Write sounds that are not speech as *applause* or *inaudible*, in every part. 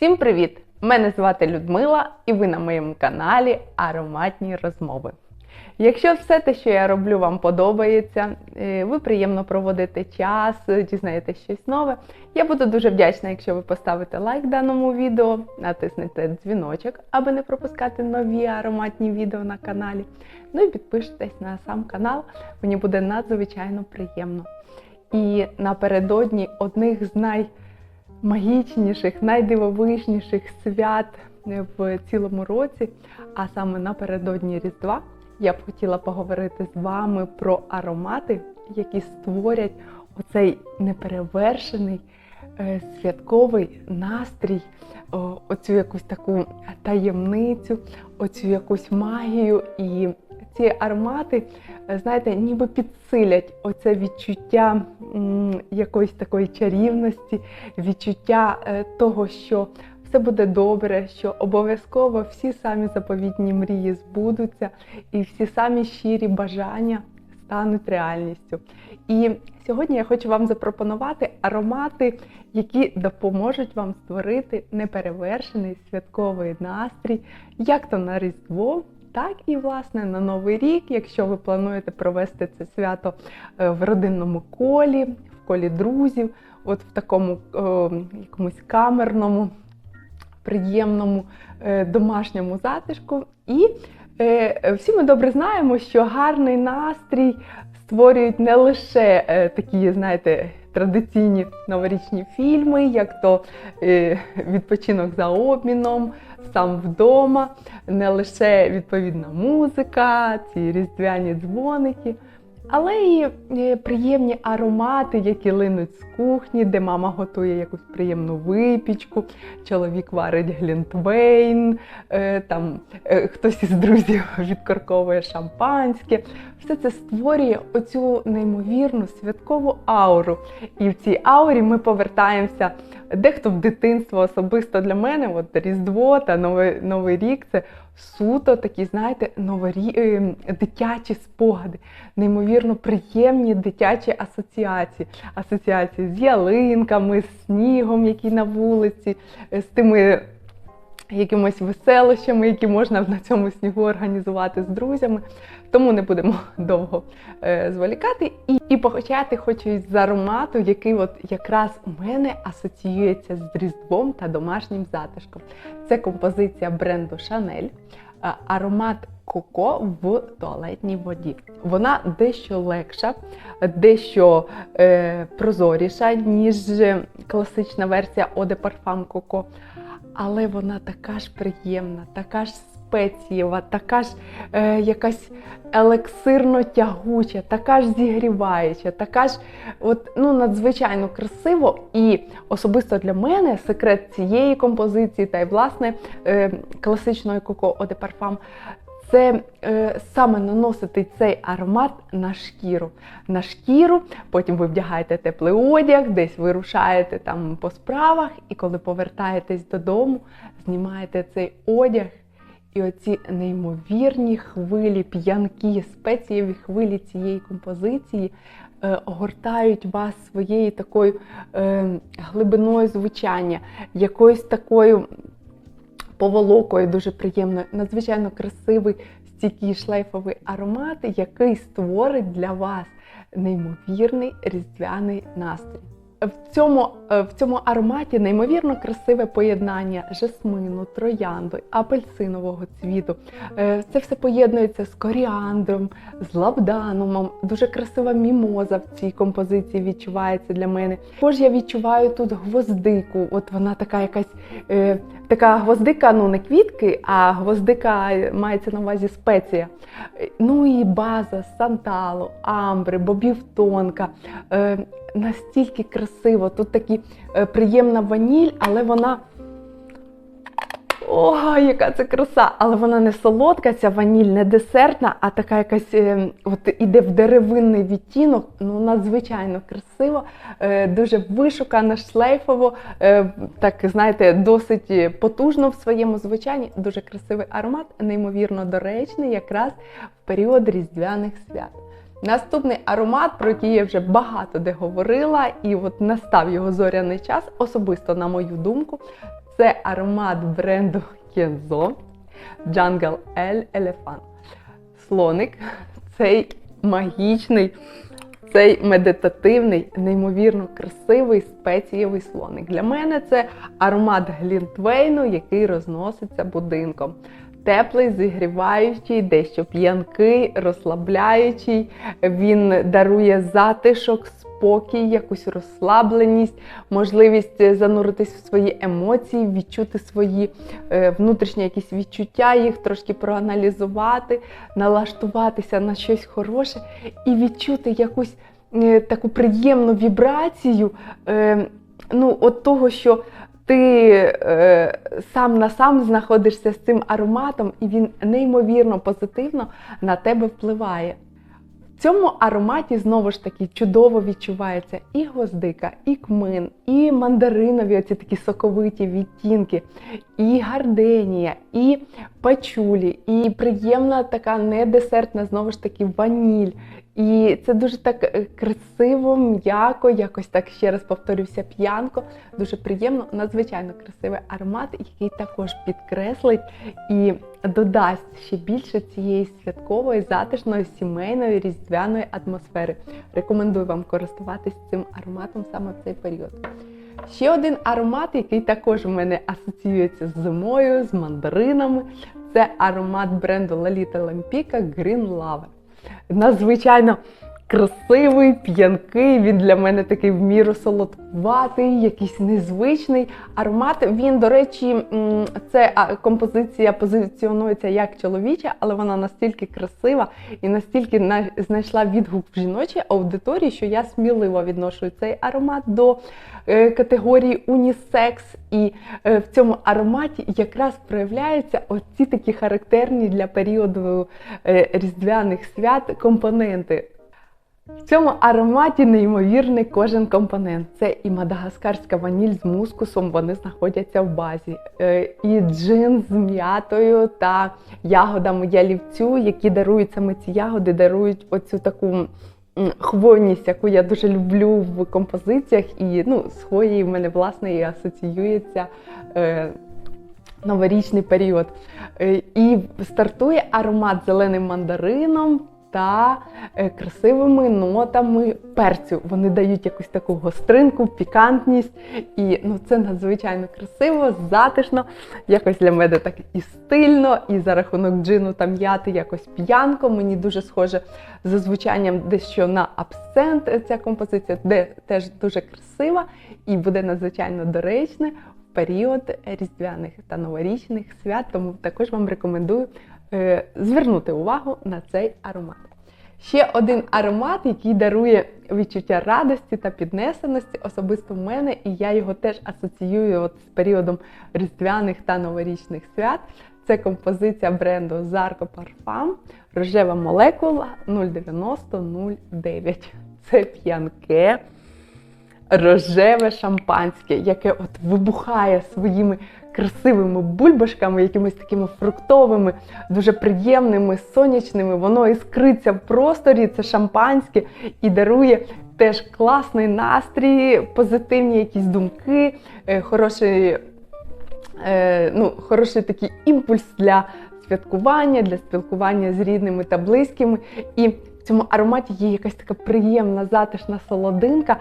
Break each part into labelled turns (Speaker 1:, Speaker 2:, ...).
Speaker 1: Всім привіт! Мене звати Людмила, і ви на моєму каналі Ароматні розмови. Якщо все те, що я роблю, вам подобається, е, ви приємно проводите час, е, дізнаєтесь щось нове. Я буду дуже вдячна, якщо ви поставите лайк даному відео, натиснете дзвіночок, аби не пропускати нові ароматні відео на каналі. Ну і підпишитесь на сам канал, мені буде надзвичайно приємно. І напередодні одних з наймагічніших, найдивовижніших свят в цілому році, а саме напередодні Різдва, я б хотіла поговорити з вами про аромати, які створять оцей неперевершений е, святковий настрій, оцю якусь таку таємницю, оцю якусь магію. І ці аромати, е, знаєте, ніби підсилять оце відчуття якоїсь такої чарівності, відчуття е, того, що все буде добре, що обов'язково всі самі заповітні мрії збудуться, і всі самі щирі бажання стануть реальністю. І сьогодні я хочу вам запропонувати аромати, які допоможуть вам створити неперевершений святковий настрій, як то на Різдво. Так і власне на новий рік, якщо ви плануєте провести це свято е, в родинному колі, в колі друзів, от в такому о, якомусь камерному, приємному е, домашньому затишку. І е, всі ми добре знаємо, що гарний настрій створюють не лише е, такі, знаєте, традиційні новорічні фільми, як то е, відпочинок за обміном, сам вдома, не лише відповідна музика, ці різдвяні дзвоники. Але і е, приємні аромати, які линуть з кухні, де мама готує якусь приємну випічку, чоловік варить глінтвейн, е, там е, хтось із друзів *laughs* відкорковує шампанське. Все це створює оцю неймовірну святкову ауру. І в цій аурі ми повертаємося дехто в дитинство, особисто для мене, от Різдво та Новий, Новий рік це суто такі, знаєте, новорі... е, дитячі спогади, неймовірно приємні дитячі асоціації. Асоціації з ялинками, з снігом, який на вулиці, е, з тими якимось веселощами, які можна на цьому снігу організувати з друзями. Тому не будемо *laughs* довго е, зволікати. І, і почати хочу із аромату, який от якраз у мене асоціюється з Різдвом та домашнім затишком. Це композиція бренду е, Аромат коко в туалетній воді. Вона дещо легша, дещо е, прозоріша, ніж класична версія de Parfum Coco. Але вона така ж приємна, така ж спецієва, така ж е, якась елексирно тягуча, така ж зігріваюча, така ж от, ну, надзвичайно красиво. І особисто для мене секрет цієї композиції та й власне е, класичної de Parfum це е, саме наносити цей аромат на шкіру. На шкіру, потім ви вдягаєте теплий одяг, десь вирушаєте там по справах, і коли повертаєтесь додому, знімаєте цей одяг. І оці неймовірні хвилі, п'янкі, спецієві хвилі цієї композиції е, огортають вас своєю такою е, глибиною звучання, якоюсь такою поволокою дуже приємно, надзвичайно красивий, стійкий шлейфовий аромат, який створить для вас неймовірний різдвяний настрій. В цьому, е, в цьому ароматі неймовірно красиве поєднання жасмину, троянди, апельсинового цвіту. Е, Це все поєднується з коріандром, з лавданумом. Дуже красива мімоза в цій композиції відчувається для мене. Також я відчуваю тут гвоздику. От вона така якась е, така гвоздика, ну не квітки, а гвоздика мається на увазі спеція. Ну і база, санталу, амбри, бобів тонка. Е, настільки красиво. Тут такі е, приємна ваніль, але вона. О, яка це краса! Але вона не солодка, ця ваніль, не десертна, а така якась е, от іде в деревинний відтінок. Ну, надзвичайно красиво, е, дуже вишукано, шлейфово, так знаєте, досить потужно в своєму звучанні. Дуже красивий аромат, неймовірно доречний, якраз в період різдвяних свят. Наступний аромат, про який я вже багато де говорила, і от настав його зоряний час, особисто на мою думку, Це аромат бренду Kenzo Jungle El Elephant. Слоник, цей магічний, цей медитативний, неймовірно красивий спецієвий слоник. Для мене це аромат глінтвейну, який розноситься будинком. Теплий, зігріваючий, дещо п'янкий, розслабляючий. Він дарує затишок, спокій, якусь розслабленість, можливість зануритись в свої емоції, відчути свої е, внутрішні якісь відчуття, їх трошки проаналізувати, налаштуватися на щось хороше і відчути якусь е, таку приємну вібрацію. Е, ну, от того, що ти е, сам на сам знаходишся з цим ароматом, і він неймовірно позитивно на тебе впливає. В цьому ароматі знову ж таки чудово відчувається і гвоздика, і кмин, і мандаринові, оці такі соковиті відтінки, і гарденія, і пачулі, і приємна така недесертна, знову ж таки, ваніль. І це дуже так е, красиво, м'яко, якось так ще раз повторюся, п'янко. Дуже приємно, надзвичайно красивий аромат, який також підкреслить і додасть ще більше цієї святкової, затишної, сімейної, різдвяної атмосфери. Рекомендую вам користуватись цим ароматом саме в цей період. Ще один аромат, який також у мене асоціюється з зимою, з мандаринами. Це аромат бренду Lalita Lampica Green Lava надзвичайно красивий, п'янкий. Він для мене такий в міру солодкуватий, якийсь незвичний аромат. Він, до речі, це композиція позиціонується як чоловіча, але вона настільки красива і настільки знайшла відгук в жіночій аудиторії, що я сміливо відношу цей аромат до е, категорії унісекс. І е, в цьому ароматі якраз проявляються оці такі характерні для періоду е, різдвяних свят компоненти. В цьому ароматі неймовірний кожен компонент. Це і мадагаскарська ваніль з мускусом, вони знаходяться в базі, е, і джин з м'ятою та ягодами ялівцю, які дарують саме ці ягоди, дарують оцю таку хвойність, яку я дуже люблю в композиціях. І ну, з хвоєю в мене власне і асоціюється. Е, Новорічний період. Е, І стартує аромат зеленим мандарином та е, красивими нотами перцю. Вони дають якусь таку гостринку, пікантність. І ну, це надзвичайно красиво, затишно, якось для мене так і стильно, і за рахунок джину та м'яти якось п'янко. Мені дуже схоже за звучанням дещо на абсент е, ця композиція, де теж дуже красива і буде надзвичайно доречне в період різдвяних та новорічних свят. Тому також вам рекомендую звернути увагу на цей аромат. Ще один аромат, який дарує відчуття радості та піднесеності, особисто в мене, і я його теж асоціюю от з періодом різдвяних та новорічних свят. Це композиція бренду Zarco Parfum рожева молекула 09009. Це п'янке рожеве шампанське, яке от вибухає своїми красивими бульбашками, якимись такими фруктовими, дуже приємними, сонячними. Воно іскриться в просторі, це шампанське і дарує теж класний настрій, позитивні якісь думки, е, хороший, е, ну, хороший такий імпульс для святкування, для спілкування з рідними та близькими. І цьому ароматі є якась така приємна, затишна солодинка,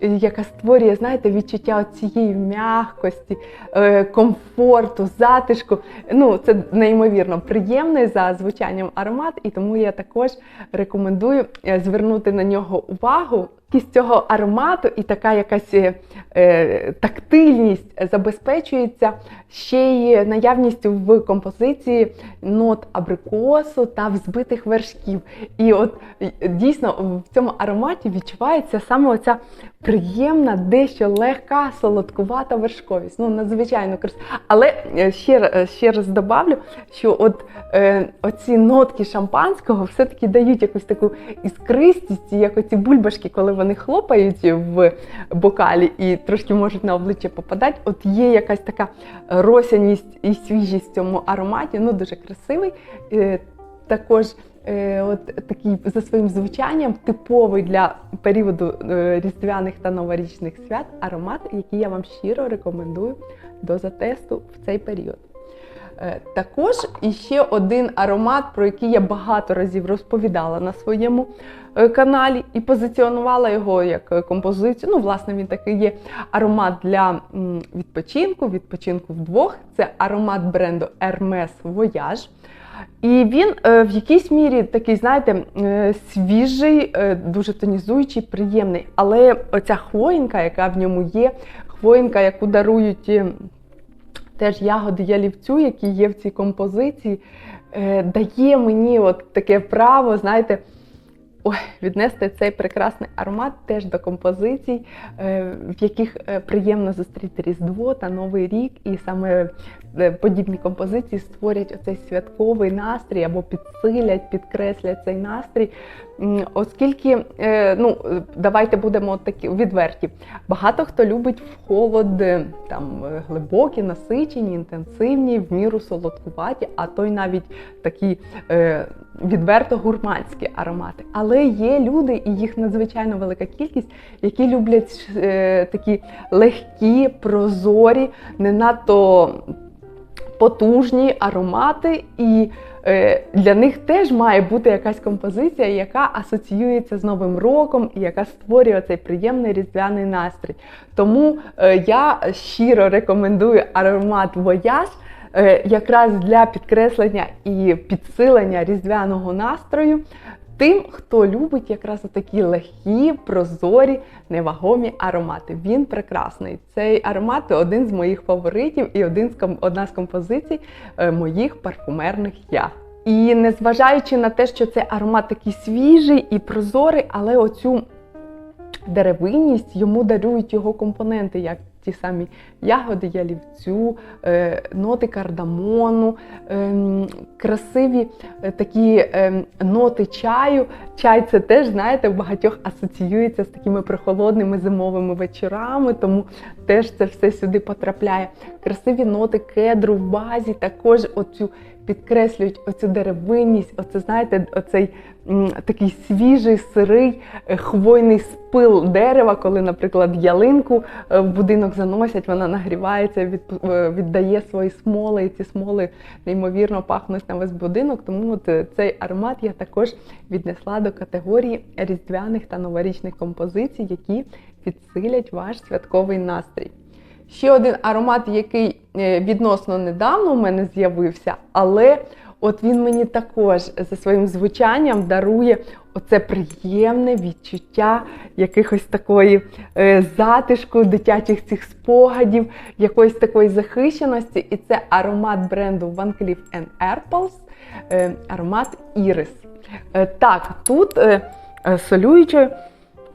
Speaker 1: яка створює, знаєте, відчуття цієї м'якості, е, комфорту, затишку. Ну, це неймовірно приємний за звучанням аромат, і тому я також рекомендую е, звернути на нього увагу. Якість цього аромату і така якась е, е, тактильність забезпечується ще й наявністю в композиції нот абрикосу та взбитих вершків. І от е, дійсно в цьому ароматі відчувається саме оця приємна, дещо легка, солодкувата вершковість. Ну, надзвичайно красиво. Але е, ще, ще раз добавлю, що от е, оці нотки шампанського все-таки дають якусь таку іскристість, як оці бульбашки, коли вони хлопають в бокалі і трошки можуть на обличчя попадати. От є якась така росяність і свіжість в цьому ароматі, ну дуже красивий. Е, також е, от такий за своїм звучанням типовий для періоду е, різдвяних та новорічних свят аромат, який я вам щиро рекомендую доза тесту в цей період. Е, Також іще один аромат, про який я багато разів розповідала на своєму е, каналі і позиціонувала його як е, композицію. Ну, власне, він такий є аромат для відпочинку, відпочинку вдвох. Це аромат бренду Hermes Voyage. І він в якійсь мірі такий, знаєте, свіжий, дуже тонізуючий, приємний. Але оця хвоїнка, яка в ньому є, хвоїнка, яку дарують теж ягоди ялівцю, які є в цій композиції, е, дає мені от таке право, знаєте, ой, віднести цей прекрасний аромат теж до композицій, е, в яких е, приємно зустріти Різдво та Новий рік, і саме подібні композиції створять оцей святковий настрій або підсилять, підкреслять цей настрій. Оскільки, е, ну, е, давайте будемо такі відверті. Багато хто любить в холод е, там е, глибокі, насичені, інтенсивні, в міру солодкуваті, а то й навіть такі е, відверто гурманські аромати. Але є люди, і їх надзвичайно велика кількість, які люблять е, такі легкі, прозорі, не надто потужні аромати, і е, для них теж має бути якась композиція, яка асоціюється з Новим роком і яка створює цей приємний різдвяний настрій. Тому е, я щиро рекомендую аромат Voyage е, якраз для підкреслення і підсилення різдвяного настрою. Тим, хто любить якраз такі легкі, прозорі, невагомі аромати. Він прекрасний. Цей аромат один з моїх фаворитів і один з одна з композицій е, моїх парфумерних я. І незважаючи на те, що цей аромат такий свіжий і прозорий, але оцю деревинність йому дарують його компоненти, як ті самі ягоди ялівцю, е, ноти кардамону, ем, красиві е, такі ем, ноти чаю. Чай це теж, знаєте, в багатьох асоціюється з такими прохолодними зимовими вечорами, тому теж це все сюди потрапляє. Красиві ноти кедру в базі також оцю підкреслюють оцю деревинність, оце, знаєте, оцей м, такий свіжий, сирий е, хвойний спил дерева, коли, наприклад, ялинку е, в будинок заносять, вона нагрівається, відпу- е, віддає свої смоли, і ці смоли неймовірно пахнуть на весь будинок. Тому от цей аромат я також віднесла до категорії різдвяних та новорічних композицій, які підсилять ваш святковий настрій. Ще один аромат, який е, відносно недавно у мене з'явився, але от він мені також за своїм звучанням дарує оце приємне відчуття якихось такої е, затишку, дитячих цих спогадів, якоїсь такої захищеності. І це аромат бренду Van Cleef Arpels, е, аромат. Е, так, тут солюючою.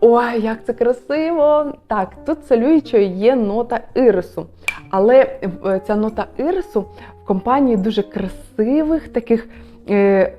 Speaker 1: Ой, як це красиво! Так, тут солюючою є нота ірису. Але е, ця нота ірису в компанії дуже красивих, таких е,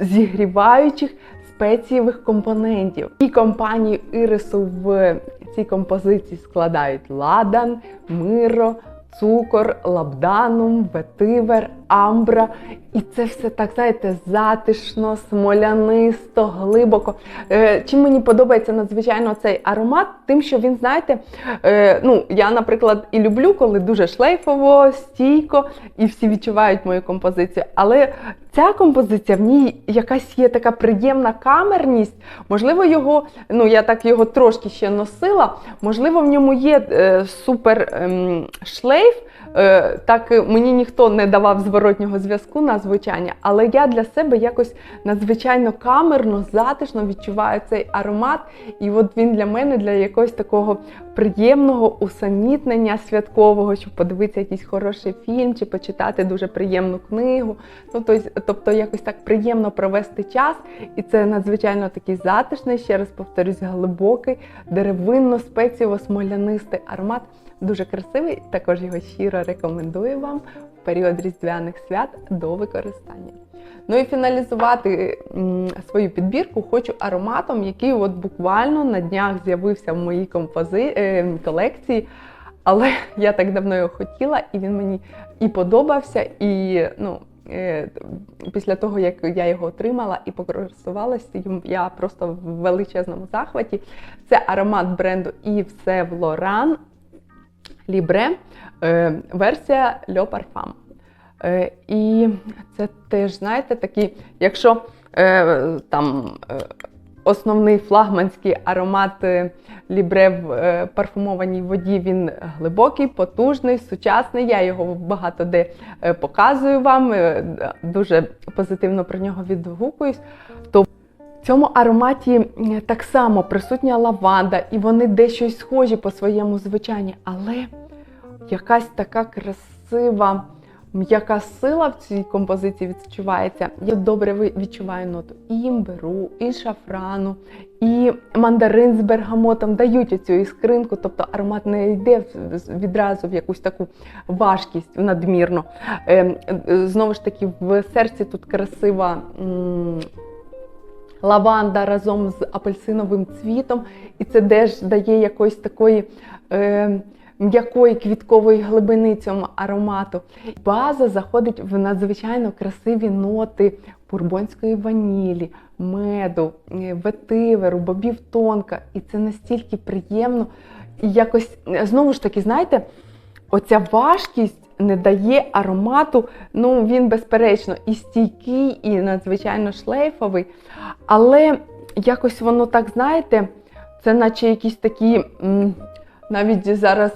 Speaker 1: зігріваючих спецієвих компонентів. І компанію ірису в цій композиції складають ладан, миро, цукор, лабданум, ветивер, амбра. І це все так, знаєте, затишно, смолянисто, глибоко. Е, чим мені подобається надзвичайно цей аромат, тим, що він, знаєте, е, ну, я, наприклад, і люблю, коли дуже шлейфово, стійко, і всі відчувають мою композицію. Але ця композиція, в ній якась є така приємна камерність. Можливо, його, ну я так його трошки ще носила, можливо, в ньому є е, супер ем, шлейф. Е, так е, мені ніхто не давав зворотнього зв'язку на звучання, але я для себе якось надзвичайно камерно, затишно відчуваю цей аромат. І от він для мене для якогось такого приємного усамітнення святкового, щоб подивитися якийсь хороший фільм чи почитати дуже приємну книгу. Ну, тобто, якось так приємно провести час. І це надзвичайно такий затишний, ще раз повторюсь, глибокий, деревинно-спецієво-смолянистий аромат. Дуже красивий, також його щиро рекомендую вам в період різдвяних свят до використання. Ну і фіналізувати свою підбірку хочу ароматом, який от буквально на днях з'явився в моїй компози... е, колекції. Але *laughs* я так давно його хотіла, і він мені і подобався, і ну, е, після того, як я його отримала і покористувалася, я просто в величезному захваті. Це аромат бренду Yves Saint Laurent Libre. е, версія Le Parfum. Е, І це теж, знаєте, такі, якщо е, там основний флагманський аромат Лібре в парфумованій воді, він глибокий, потужний, сучасний. Я його багато де показую вам, дуже позитивно про нього відгукуюсь. В цьому ароматі так само присутня лаванда, і вони дещо схожі по своєму звучанні, але якась така красива. М'яка сила в цій композиції відчувається. Я добре відчуваю ноту і імбиру, і шафрану, і мандарин з бергамотом дають оцю іскринку, тобто аромат не йде відразу в якусь таку важкість надмірно. Ем, е, Знову ж таки, в серці тут красива. Лаванда разом з апельсиновим цвітом, і це теж дає якоїсь такої е, м'якої квіткової глибини цьому аромату. База заходить в надзвичайно красиві ноти бурбонської ванілі, меду, е, ветиверу, бобів тонка. І це настільки приємно. І якось е, знову ж таки, знаєте, оця важкість не дає аромату. Ну, він, безперечно, і стійкий, і надзвичайно шлейфовий. Але якось воно так, знаєте, це наче якісь такі навіть зараз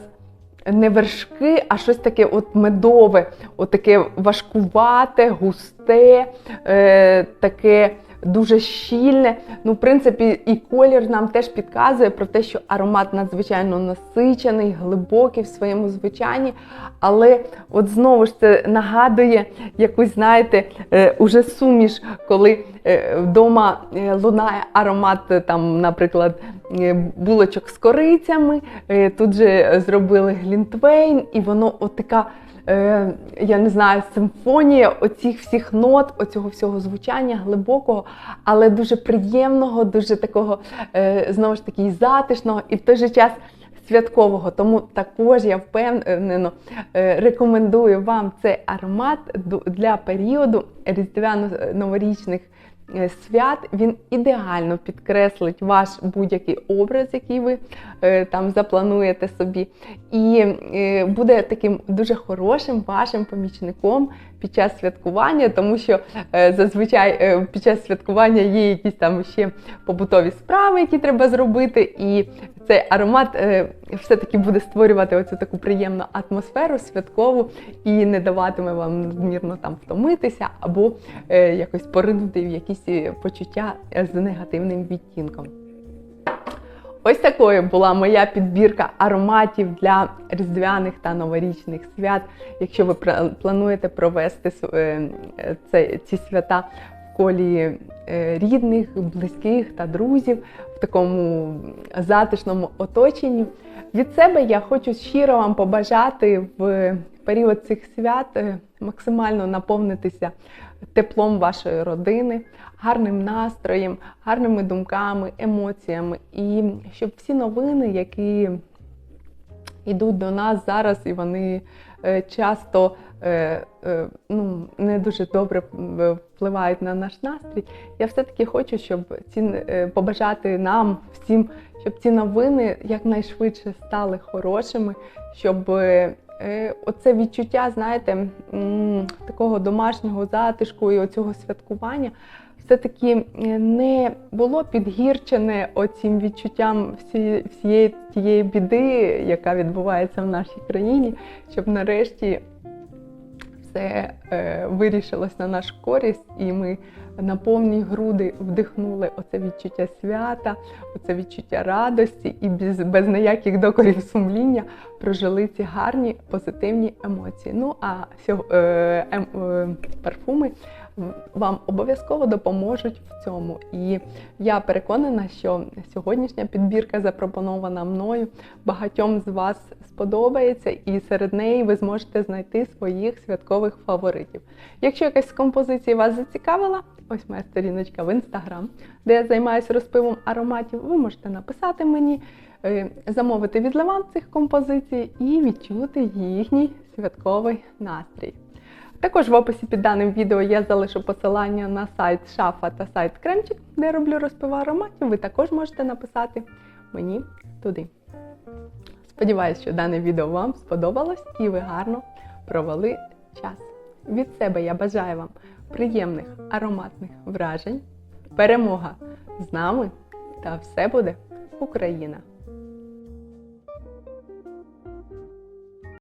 Speaker 1: не вершки, а щось таке от медове, от таке важкувате, густе, е, таке дуже щільне. Ну, в принципі, і колір нам теж підказує про те, що аромат надзвичайно насичений, глибокий в своєму звучанні. Але от знову ж це нагадує якусь, знаєте, е, уже суміш, коли е, вдома е, лунає аромат, там, наприклад, булочок з корицями. Тут же зробили глінтвейн, і воно от така. Е, Я не знаю, симфонія оцих всіх нот, оцього всього звучання глибокого, але дуже приємного, дуже такого е, знову ж таки затишного, і в той же час святкового. Тому також я впевнено е, рекомендую вам цей аромат для періоду різдвяно-новорічних свят. Він ідеально підкреслить ваш будь-який образ, який ви е, там заплануєте собі, і е, буде таким дуже хорошим вашим помічником під час святкування, тому що е, зазвичай е, під час святкування є якісь там ще побутові справи, які треба зробити, і цей аромат е, все-таки буде створювати оцю таку приємну атмосферу святкову і не даватиме вам надмірно там втомитися або якось поринути в якісь почуття з негативним відтінком. Ось такою була моя підбірка ароматів для різдвяних та новорічних свят. Якщо ви плануєте провести е, ці свята в колі е, рідних, близьких та друзів в такому затишному оточенні. Від себе я хочу щиро вам побажати в період цих свят е, максимально наповнитися теплом вашої родини, гарним настроєм, гарними думками, емоціями. І щоб всі новини, які йдуть до нас зараз, і вони е, часто е, е, ну, не дуже добре впливають на наш настрій. Я все-таки хочу, щоб ці побажати нам всім, щоб ці новини якнайшвидше стали хорошими, щоб оце відчуття, знаєте, такого домашнього затишку і оцього святкування. Все-таки е, не було підгірчене оцім відчуттям всі, всієї тієї біди, яка відбувається в нашій країні, щоб нарешті все е, вирішилось на нашу користь, і ми на повні груди вдихнули оце відчуття свята, оце відчуття радості, і без, без ніяких докорів сумління прожили ці гарні позитивні емоції. Ну а сьо- е, е, е, парфуми вам обов'язково допоможуть в цьому. І я переконана, що сьогоднішня підбірка, запропонована мною, багатьом з вас сподобається, і серед неї ви зможете знайти своїх святкових фаворитів. Якщо якась з композицій вас зацікавила, ось моя сторіночка в інстаграм, де я займаюся розпивом ароматів, ви можете написати мені, е, замовити відливан цих композицій і відчути їхній святковий настрій. Також в описі під даним відео я залишу посилання на сайт Шафа та сайт Кремчик, де я роблю розпив ароматів. Ви також можете написати мені туди. Сподіваюсь, що дане відео вам сподобалось і ви гарно провели час. Від себе я бажаю вам приємних ароматних вражень, перемога з нами та все буде Україна!